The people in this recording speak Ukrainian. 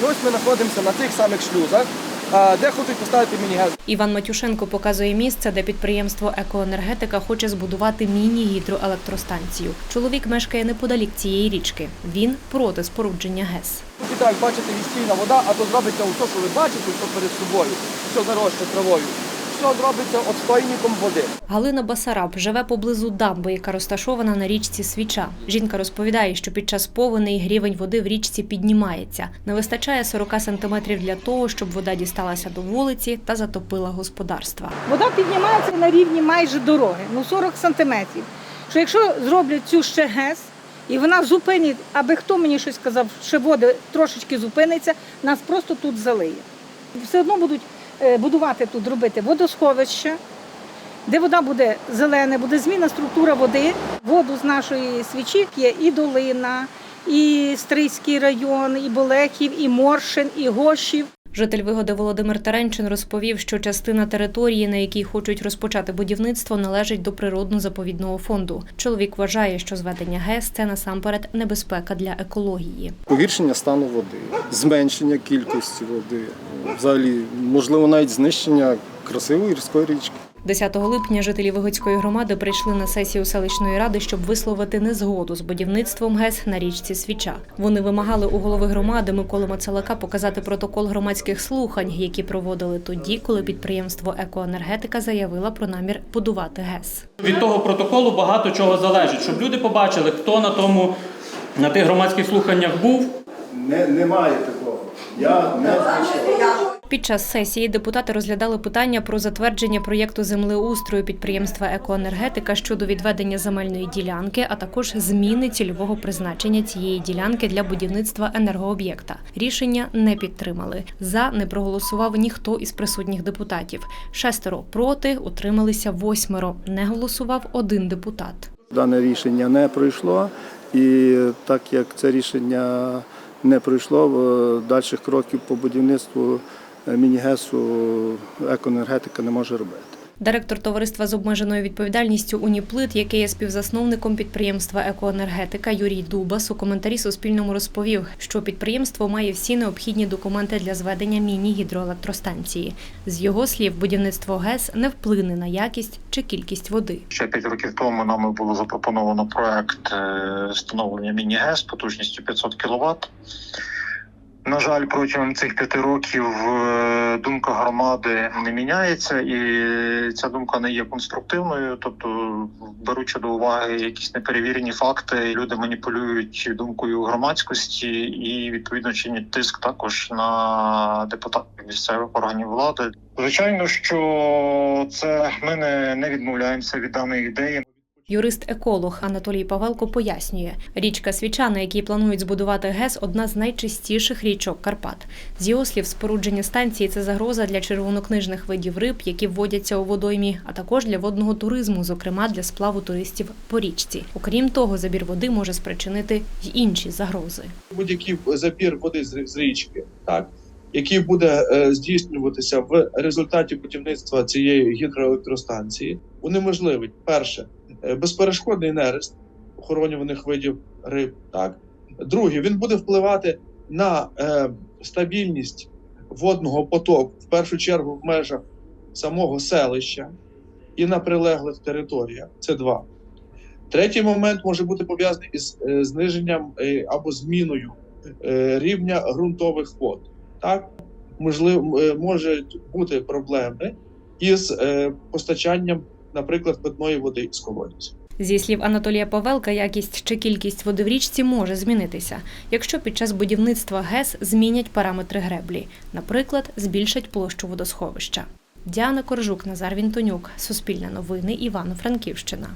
І ось ми знаходимося на тих самих шлюзах, де хочуть поставити міні-газ. Іван Матюшенко показує місце, де підприємство Екоенергетика хоче збудувати міні-гідроелектростанцію. Чоловік мешкає неподалік цієї річки. Він проти спорудження ГЕС. Тут і так, бачите, відстійна вода, а то зробиться усе, що ви бачите, що перед собою, що заросше травою. Все зробиться отстойником води. Галина Басараб живе поблизу дамби, яка розташована на річці Свіча. Жінка розповідає, що під час повеней рівень води в річці піднімається. Не вистачає 40 сантиметрів для того, щоб вода дісталася до вулиці та затопила господарства. Вода піднімається на рівні майже дороги, ну 40 сантиметрів. Що якщо зроблять цю ще ГЕС, і вона зупинить, аби хто мені щось сказав, що води трошечки зупиниться, нас просто тут залиє. Все одно будуть будувати тут, робити водосховище, де вода буде зелена, буде зміна структура води. Воду з нашої свічі є і долина, і Стрийський район, і Болехів, і Моршин, і Гощів. Житель вигоди Володимир Теренчин розповів, що частина території, на якій хочуть розпочати будівництво, належить до природно-заповідного фонду. Чоловік вважає, що зведення ГЕС це насамперед небезпека для екології. Погіршення стану води, зменшення кількості води, взагалі, можливо, навіть знищення красивої різкої річки. 10 липня жителі Вигодської громади прийшли на сесію селищної ради, щоб висловити незгоду з будівництвом ГЕС на річці Свіча. Вони вимагали у голови громади Миколи Мацалака показати протокол громадських слухань, які проводили тоді, коли підприємство Екоенергетика заявила про намір будувати ГЕС. Від того протоколу багато чого залежить, щоб люди побачили, хто на тому на тих громадських слуханнях був, Не, немає такого. Я не знайшов. Під час сесії депутати розглядали питання про затвердження проєкту землеустрою підприємства Екоенергетика щодо відведення земельної ділянки, а також зміни цільового призначення цієї ділянки для будівництва енергооб'єкта. Рішення не підтримали. За не проголосував ніхто із присутніх депутатів. Шестеро проти, утрималися восьмеро. Не голосував один депутат. Дане рішення не пройшло, і так як це рішення не пройшло, дальших кроків по будівництву е, міні-гесу екоенергетика не може робити. Директор товариства з обмеженою відповідальністю Уніплит, який є співзасновником підприємства Екоенергетика Юрій Дубас, у коментарі Суспільному розповів, що підприємство має всі необхідні документи для зведення міні-гідроелектростанції. З його слів, будівництво ГЕС не вплине на якість чи кількість води. Ще п'ять років тому нами було запропоновано проект е, встановлення міні-ГЕС потужністю 500 кВт. На жаль, протягом цих п'яти років е, думка громади не міняється, і ця думка не є конструктивною. Тобто, беручи до уваги якісь неперевірені факти, люди маніпулюють думкою громадськості і відповідно чинять тиск також на депутатів місцевих органів влади. Звичайно, що це ми не, не відмовляємося від даної ідеї. Юрист-еколог Анатолій Павелко пояснює, річка Свіча, на якій планують збудувати ГЕС, одна з найчистіших річок Карпат. З його слів, спорудження станції це загроза для червонокнижних видів риб, які вводяться у водоймі, а також для водного туризму, зокрема для сплаву туристів по річці. Окрім того, забір води може спричинити й інші загрози. будь-який забір води з річки, так який буде е, здійснюватися в результаті будівництва цієї гідроелектростанції, унеможливить перше е, безперешкодний нерест охоронюваних видів риб. Так друге, він буде впливати на е, стабільність водного потоку, в першу чергу в межах самого селища і на прилеглих територіях. Це два. Третій момент може бути пов'язаний із е, зниженням або зміною рівня ґрунтових вод. Так, можливо, е, можуть бути проблеми із е, постачанням, наприклад, питної води з колодязів. Зі слів Анатолія Павелка, якість чи кількість води в річці може змінитися, якщо під час будівництва ГЕС змінять параметри греблі, наприклад, збільшать площу водосховища. Діана Коржук, Назар Вінтонюк, Суспільне новини, Івано-Франківщина.